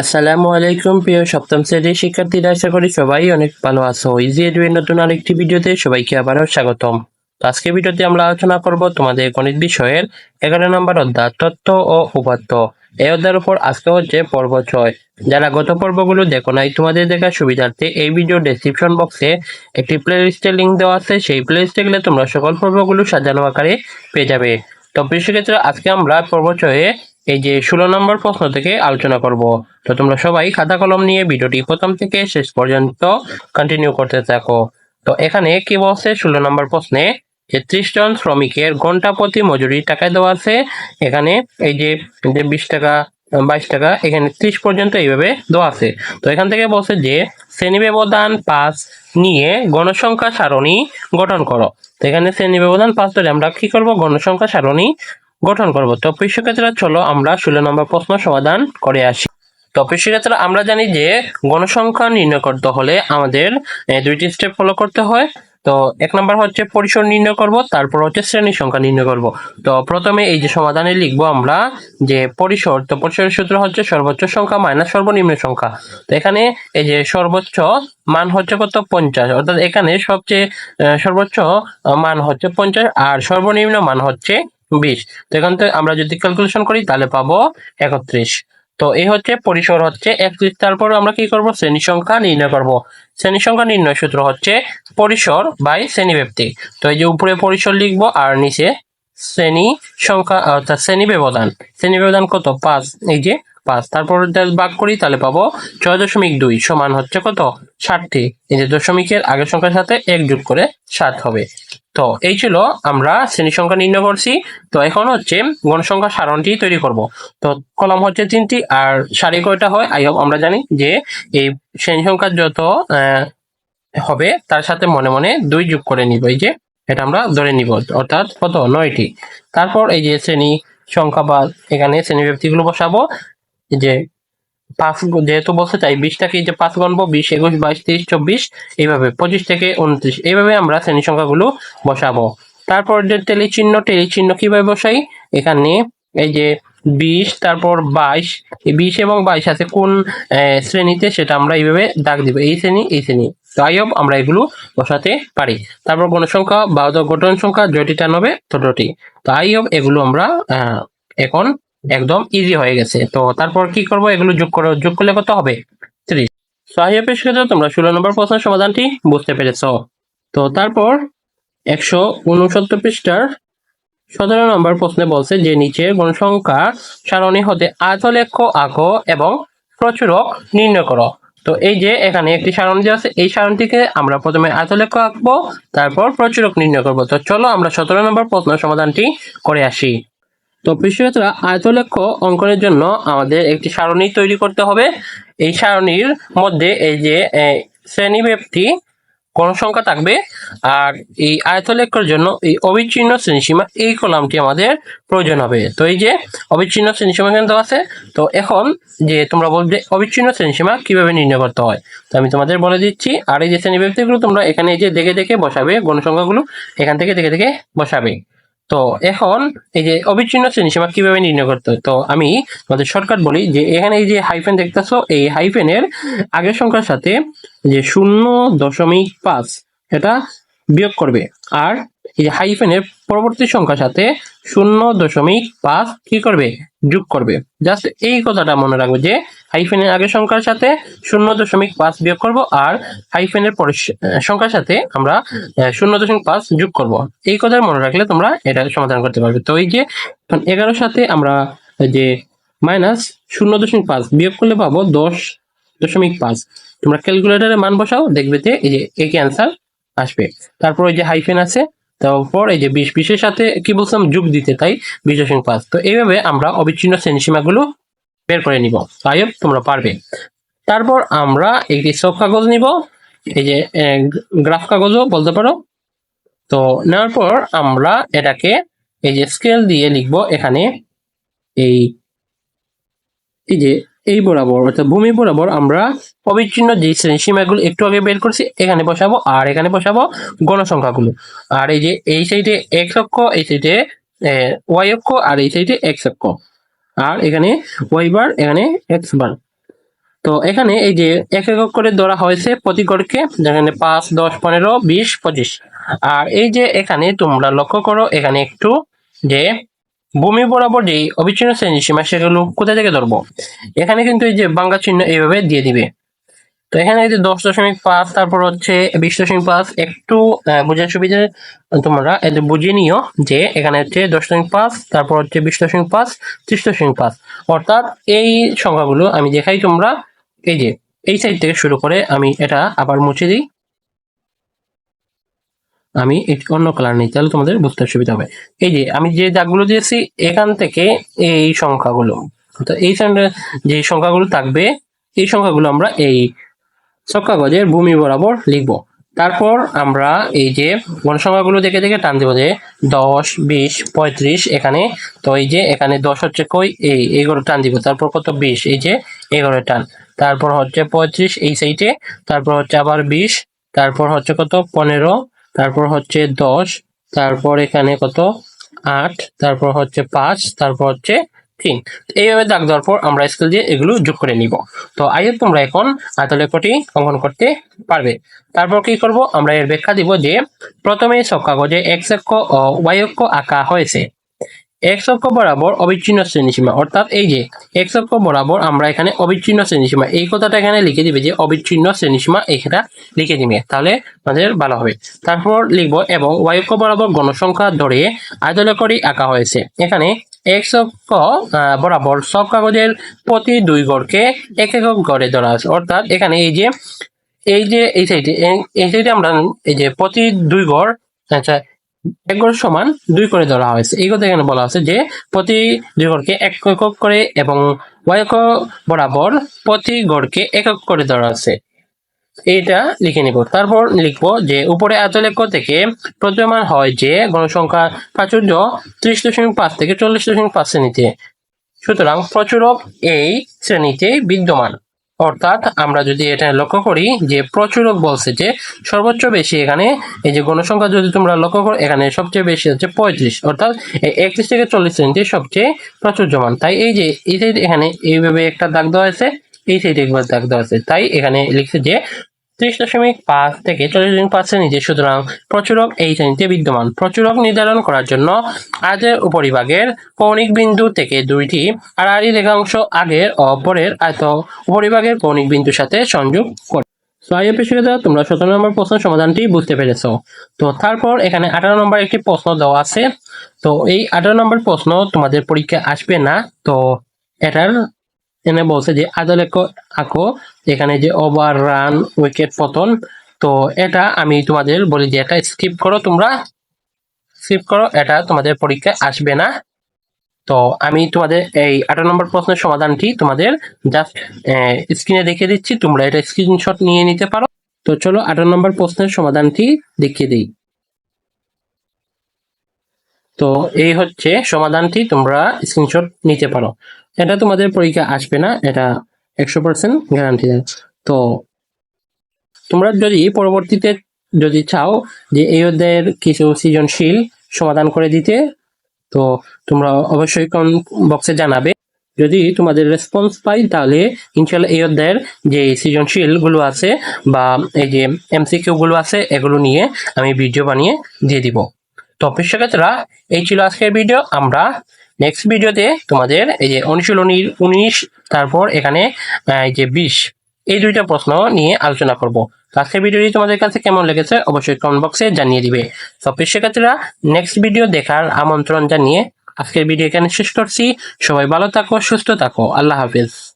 আসসালামু আলাইকুম, প্রিয় সপ্তম শ্রেণির শিক্ষার্থীরা, আশা করি সবাই অনেক ভালো আছো। ইজি এডুয়ের নতুন আরেকটি ভিডিওতে সবাইকে আবারও স্বাগতম। তো আজকে ভিডিওতে আমরা আলোচনা করব তোমাদের গণিত বিষয়ের এগারো নম্বর অধ্যায়, তত্ত্ব ও উপাত্ত এই অধ্যায়ের উপর আজকে হচ্ছে পর্ব ছয়। যারা গত পর্বগুলো দেখো নাই, তোমাদের দেখার সুবিধার্থে এই ভিডিও ডেসক্রিপশন বক্সে একটি প্লে লিস্টের লিঙ্ক দেওয়া আছে। সেই প্লে লিস্টে গেলে তোমরা সকল পর্বগুলো সাজানো আকারে পেয়ে যাবে। তো সেক্ষেত্রে আজকে আমরা পর্ব ছয়ে এই যে ষোলো নম্বর প্রশ্ন থেকে আলোচনা করব। তো তোমরা সবাই খাতা কলম নিয়ে ভিডিওটি প্রথম থেকে শেষ পর্যন্ত কন্টিনিউ করতে থাকো। তো এখানে কি বলছে? ষোলো নম্বর প্রশ্নে যে ত্রিশ জন শ্রমিকের ঘণ্টা প্রতি মজুরি টাকায় দেওয়া আছে। এখানে এই যে যে বিশ টাকা, বাইশ টাকা, এখানে ত্রিশ পর্যন্ত এইভাবে দেওয়া আছে। তো এখান থেকে বলছে যে শ্রেণি ব্যবধান পাঁচ নিয়ে গণসংখ্যা সারণী গঠন করো। তো এখানে শ্রেণি ব্যবধান পাঁচ ধরে আমরা কি করব? গণসংখ্যা সারণী গঠন করব। তো শিক্ষার্থীরা, চলো আমরা ষোলো নম্বর প্রশ্ন সমাধান করে আসি। তো শিক্ষার্থীরা, আমরা জানি যে গণসংখ্যা নির্ণয় করতে হলে আমাদের দুইটি স্টেপ ফলো করতে হয়। তো এক নম্বর হচ্ছে পরিসর নির্ণয় করব, তারপর হচ্ছে শ্রেণি সংখ্যা নির্ণয় করব। তো প্রথমে এই যে সমাধানে লিখব আমরা যে পরিসর, তো পরিসরের সূত্র হচ্ছে সর্বোচ্চ সংখ্যা মাইনাস সর্বনিম্ন সংখ্যা। তো এখানে এই যে সর্বোচ্চ মান হচ্ছে কত? পঞ্চাশ। অর্থাৎ এখানে সবচেয়ে সর্বোচ্চ মান হচ্ছে পঞ্চাশ, আর সর্বনিম্ন মান হচ্ছে বিশ। তো এখান থেকে আমরা যদি ক্যালকুলেশন করি, তাহলে পাবো একত্রিশ। তো এই হচ্ছে পরিসর হচ্ছে একত্রিশ। তারপর আমরা কি করব? শ্রেণি সংখ্যা নির্ণয় করব। শ্রেণি সংখ্যা নির্ণয় সূত্র হচ্ছে পরিসর বাই শ্রেণি ব্যক্তি তো এই যে উপরে পরিসর লিখব আর নিচে শ্রেণি সংখ্যা, অর্থাৎ শ্রেণি ব্যবধান। শ্রেণি ব্যবধান কত? পাঁচ। এই যে পাঁচ। তারপর ভাগ করি, তাহলে পাবো ছয় দশমিক দুই সমান হচ্ছে কত? ষাটটি। এই যে দশমিকের আগের সংখ্যার সাথে এক যোগ করে ষাট হবে। তো এই ছিল আমরা শ্রেণি সংখ্যা নির্ণয় করছি। তো এখন হচ্ছে গণসংখ্যা সারণটি তৈরি করব। তো কলম হচ্ছে তিনটি আর সারি কয়টা হয়? আই আমরা জানি যে এই শ্রেণি সংখ্যা যত হবে, তার সাথে মনে মনে দুই যোগ করে নিব। এই যে এটা আমরা ধরে নিব, অর্থাৎ কত? নয়টি। তারপর এই যে শ্রেণি সংখ্যা বা এখানে শ্রেণি ব্যক্তিগুলো বসাবো। যে পাঁচ যেহেতু বলতে চাই বিশটাকে যে পাঁচ গণবো, বিশ, একুশ, বাইশ তেইশ চব্বিশ, এইভাবে পঁচিশ থেকে উনত্রিশ, এইভাবে আমরা শ্রেণি সংখ্যাগুলো বসাবো। তারপর যে টেলি চিহ্ন টেলি চিহ্ন কীভাবে বসাই? এখানে এই যে বিশ, তারপর বাইশ বিশ এবং বাইশ আছে কোন শ্রেণীতে সেটা আমরা এইভাবে দাগ দিব। এই শ্রেণি এই শ্রেণি। তো আই হোপ আমরা এগুলো বসাতে পারি। তারপর গণসংখ্যা বা গঠন সংখ্যা, জয়টি টানবে ততটি তো আই হোপ এগুলো আমরা এখন একদম ইজি হয়ে গেছে। তো তারপর কি করব? এগুলো যোগ করো, যোগ করলে কত হবে? ত্রিশ। সাহিয়া পেশ করে তোমরা ষোলো নম্বর প্রশ্নের সমাধানটি বুঝতে পেরেছ। তো তারপর একশো উনসত্তর পৃষ্ঠার সতেরো নম্বর প্রশ্নে বলছে যে নিচে গণসংখ্যা সারণী হতে আয়তলেখ আঁকো এবং প্রচুরক নির্ণয় করো। তো এই যে এখানে একটি সারণী দেওয়া আছে, এই সারণটিকে আমরা প্রথমে আয়তলেখ আঁকবো, তারপর প্রচুরক নির্ণয় করব। তো চলো আমরা সতেরো নম্বর প্রশ্ন সমাধানটি করে আসি। তো পৃষ্ঠরা আয়তলেখ অঙ্কনের জন্য আমাদের একটি সারণী তৈরি করতে হবে। এই সারণীর মধ্যে এই যে আহ, শ্রেণি ব্যক্তি কোন সংখ্যা থাকবে আর এই আয়তলেখের জন্য এই অবিচ্ছিন্ন শ্রেণীসীমা এই কলামটি আমাদের প্রয়োজন হবে। তো এই যে অবিচ্ছিন্ন শ্রেণীসীমা দেওয়া আছে। তো এখন যে তোমরা বলবে অবিচ্ছিন্ন শ্রেণীসীমা কীভাবে নির্ণয় করতে হয় তো আমি তোমাদের বলে দিচ্ছি। আর এই যে শ্রেণি ব্যক্তিগুলো তোমরা এখানে এই যে দেখে দেখে বসাবে গণসংখ্যাগুলো এখান থেকে দেখে দেখে বসাবে। তো এখন এই যে অবিচ্ছিন্ন শ্রেণীসীমা কীভাবে নির্ণয় করতে হয়? তো আমি আমাদের শর্টকাট বলি যে এখানে এই যে হাইফেন দেখতেছো, এই হাইফেনের আগের সংখ্যার সাথে যে শূন্য দশমিক পাঁচ, এটা বিয়োগ করবে। আর এই যে হাইফেনের পরবর্তী সংখ্যার সাথে শূন্য দশমিক পাঁচ কি করবে? যোগ করবে। জাস্ট এই কথাটা মনে রাখবে যে হাইফেনের আগের সংখ্যার সাথে শূন্য দশমিক পাঁচ বিয়োগ করব আর হাইফেনের পরের সংখ্যার সাথে আমরা শূন্য দশমিক পাঁচ যোগ করব। এই কথা মনে রাখলে তোমরা এটা সমাধান করতে পারবে। তো এই যে এগারোর সাথে আমরা যে মাইনাস শূন্য দশমিক পাঁচ বিয়োগ করলে পাবো দশ দশমিক পাঁচ। তোমরা ক্যালকুলেটারে মান বসাও, দেখবে যে এই যে একই অ্যান্সার আসবে। তারপর ওই যে হাইফেন আছে তারপর এই যে বিশ বিশের সাথে কি বলছিলাম? যোগ দিতে, তাই? বিশ দশমিক পাঁচ তো এইভাবে আমরা অবিচ্ছিন্ন শ্রেণীসীমাগুলো বের করে নিব। তাই তোমরা পারবে। তারপর আমরা একটি সব কাগজ নিব। এই যে গ্রাফ কাগজও বলতে পারো। তো নেওয়ার পর আমরা এটাকে এই যে স্কেল দিয়ে লিখব এখানে। এই এই যে এই বরাবর, অর্থাৎ ভূমি বরাবর আমরা অবিচ্ছিন্ন যে সীমাগুলো একটু আগে বের করছি, এখানে বসাবো আর এখানে বসাবো গণসংখ্যাগুলো। আর এই যে এই সাইডে এক্স অক্ষ, এই সাইডে ওয়াই অক্ষ আর এই সাইডে এক্স অক্ষ। আর এখানে ওয়াই বার, এখানে এক্স বার। তো এখানে এই যে এক একক করে ধরা হয়েছে প্রতি যেখানে পাঁচ, দশ, পনেরো, বিশ, পঁচিশ। আর এই যে এখানে তোমরা লক্ষ্য করো, এখানে একটু যে ভূমি বরাবর যে অবিচ্ছিন্ন শ্রেণি সীমা সেগুলো কোথা থেকে ধরবো? এখানে কিন্তু এই যে বাংলা চিহ্ন এইভাবে দিয়ে দিবে। তো এখানে এই যে দশ দশমিক পাঁচ, তারপর হচ্ছে বিশ দশমিক পাঁচ, একটু বোঝার সুবিধা তোমরা এটা বুঝে নিও যে এখানে হচ্ছে দশ দশমিক পাঁচ, তারপর হচ্ছে বিশ দশমিক পাঁচ, ত্রিশ দশমিক পাঁচ। অর্থাৎ এই সংখ্যাগুলো আমি দেখাই তোমরা, এই যে এই সাইড থেকে শুরু করে আমি এটা আবার মুছে দিই। আমি অন্য কালার নিই, তাহলে তোমাদের বুঝতে সুবিধা হবে। এই যে, আমি যে দাগগুলো দিয়েছি, এখান থেকে এই সংখ্যাগুলো। তো এই যে সংখ্যাগুলো থাকবে, এই সংখ্যাগুলো আমরা এই কাগজের ভূমি বরাবর লিখব। তারপর আমরা এই যে গণসংখ্যাগুলো দেখে দেখে টান দেবো যে দশ, বিশ, পঁয়ত্রিশ এখানে, তো এই যে এখানে দশ হচ্ছে কই? এই এগারো টান দিব। তারপর কত? বিশ, এই যে এগারো টান। তারপর হচ্ছে পঁয়ত্রিশ এই সাইডে তারপর হচ্ছে আবার বিশ, তারপর হচ্ছে কত? পনেরো তারপর হচ্ছে দশ, তারপর এখানে কত? আট, তারপর হচ্ছে পাঁচ, তারপর হচ্ছে তিন। এইভাবে দাগ দেওয়ার পর আমরা স্কেল দিয়ে এগুলো যোগ করে নিব। তো আইয়ে তোমরা এখন আয়তলেখটি অঙ্কন করতে পারবে। তারপর কি করব? আমরা এর ব্যাখ্যা দিব যে প্রথমে সব কাগজে এক্স অক্ষ ও ওয়াই অক্ষ আঁকা হয়েছে। এক্স অক্ষ বরাবর অবিচ্ছিন্ন শ্রেণীসীমা, অর্থাৎ এই যে এক্স অক্ষ বরাবর আমরা এখানে অবিচ্ছিন্ন শ্রেণীসীমা, এই কথাটা এখানে লিখে দিবে যে অবিচ্ছিন্ন শ্রেণীসীমা এটা লিখে দিবে, তাহলে আমাদের ভালো হবে। তারপর লিখব, এবং ওয়াই অক্ষ বরাবর গণসংখ্যা ধরে আয়তলেখটি আঁকা হয়েছে। এখানে এক্স অক্ষ বরাবর সব কাগজের প্রতি দুই গড়কে এক একক গড়ে ধরা আছে। অর্থাৎ এখানে এই যে এই যে, এই সাইডে এই সাইডে আমরা এই যে প্রতি দুই গড় আচ্ছা এক সমান দুই করে ধরা হয়েছে। এই কথা এখানে বলা আছে যে, প্রতি দুই গড়কে এক একক করে এবং ওয়াই বরাবর প্রতি গড়কে একক করে ধরা আছে এইটা লিখে নিব। তারপর লিখব যে, উপরে আয়তলেখ থেকে প্রতীয়মান হয় যে, গণসংখ্যা প্রাচুর্য ত্রিশ দশমিক পাঁচ থেকে চল্লিশ দশমিক পাঁচ শ্রেণীতে। সুতরাং প্রচুরক এই শ্রেণীতে বিদ্যমান। অর্থাৎ আমরা যদি এটা লক্ষ্য করি যে প্রচুরক বলছে যে সর্বোচ্চ বেশি এখানে এই যে গণসংখ্যা যদি তোমরা লক্ষ্য করো, এখানে সবচেয়ে বেশি হচ্ছে পঁয়ত্রিশ। অর্থাৎ একত্রিশ থেকে চল্লিশ শ্রেণীতে সবচেয়ে প্রাচুর্যমান তাই এই যে এই সাইড এখানে এইভাবে একটা দাগ দেওয়া আছে এই সাইডে একবার দাগ দেওয়া আছে তাই এখানে লিখছে যে ত্রিশ দশমিক পাঁচ থেকে চল্লিশ দশমিক পাঁচ শ্রেণীতে সুতরাং প্রচুরক এই শ্রেণীতে বিদ্যমান। প্রচুরক নির্ধারণ করার জন্য আজের উপরিভাগের কৌণিক বিন্দু থেকে দুইটি আড়াআড়ি রেখাংশ আগের ও পরের আয়ত উপরিভাগের কৌণিক বিন্দুর সাথে সংযোগ করে। তোমরা সতেরো নম্বর প্রশ্ন সমাধানটি বুঝতে পেরেছ। তো তারপর এখানে আঠারো নম্বর একটি প্রশ্ন দেওয়া আছে। তো এই আঠারো নম্বর প্রশ্ন তোমাদের পরীক্ষা আসবে না। তো এটার এনে বলছে যে আদলেখ আঁকো, এখানে যে ওভার রান, উইকেট পতন, তো এটা আমি তোমাদের বলি যে, এটা স্কিপ করো তোমরা স্কিপ করো, এটা তোমাদের পরীক্ষায় আসবে না। তো আমি তোমাদের এই আঠারো নম্বর প্রশ্নের সমাধানটি তোমাদের জাস্ট স্ক্রিনে দেখিয়ে দিচ্ছি, তোমরা এটা স্ক্রিনশট নিয়ে নিতে পারো। তো চলো আঠারো নম্বর প্রশ্নের সমাধানটি দেখিয়ে দিই। তো এই হচ্ছে সমাধানটি, তোমরা স্ক্রিনশট নিতে পারো। এটা তোমাদের পরীক্ষা আসবে না, এটা একশো পার্সেন্ট গ্যারান্টি তো তোমরা যদি পরবর্তীতে যদি চাও যে এই অধ্যায়ের কিছু সৃজনশীল সমাধান করে দিতে, তো তোমরা অবশ্যই কম বক্সে জানাবে। যদি তোমাদের রেসপন্স পাই, তাহলে ইনশাল্লাহ এই অধ্যায়ের যে সৃজনশীলগুলো আছে বা এই যে এমসিকিউ গুলো আছে, এগুলো নিয়ে আমি ভিডিও বানিয়ে দিয়ে দিব। তো শিক্ষার্থীরা এই ছিল আজকের ভিডিও আমরা নেক্সট ভিডিওতে তোমাদের এই যে অনুশীলনীর উনিশ, তারপর এখানে এই যে বিশ, এই দুইটা প্রশ্ন নিয়ে আলোচনা করব। আজকের ভিডিওটি তোমাদের কাছে কেমন লেগেছে অবশ্যই কমেন্ট বক্সে জানিয়ে দিবে। সব শিক্ষার্থীরা নেক্সট ভিডিও দেখার আমন্ত্রণ জানিয়ে আজকের ভিডিও এখানে শেষ করছি। সবাই ভালো থাকো, সুস্থ থাকো। আল্লাহ হাফিজ।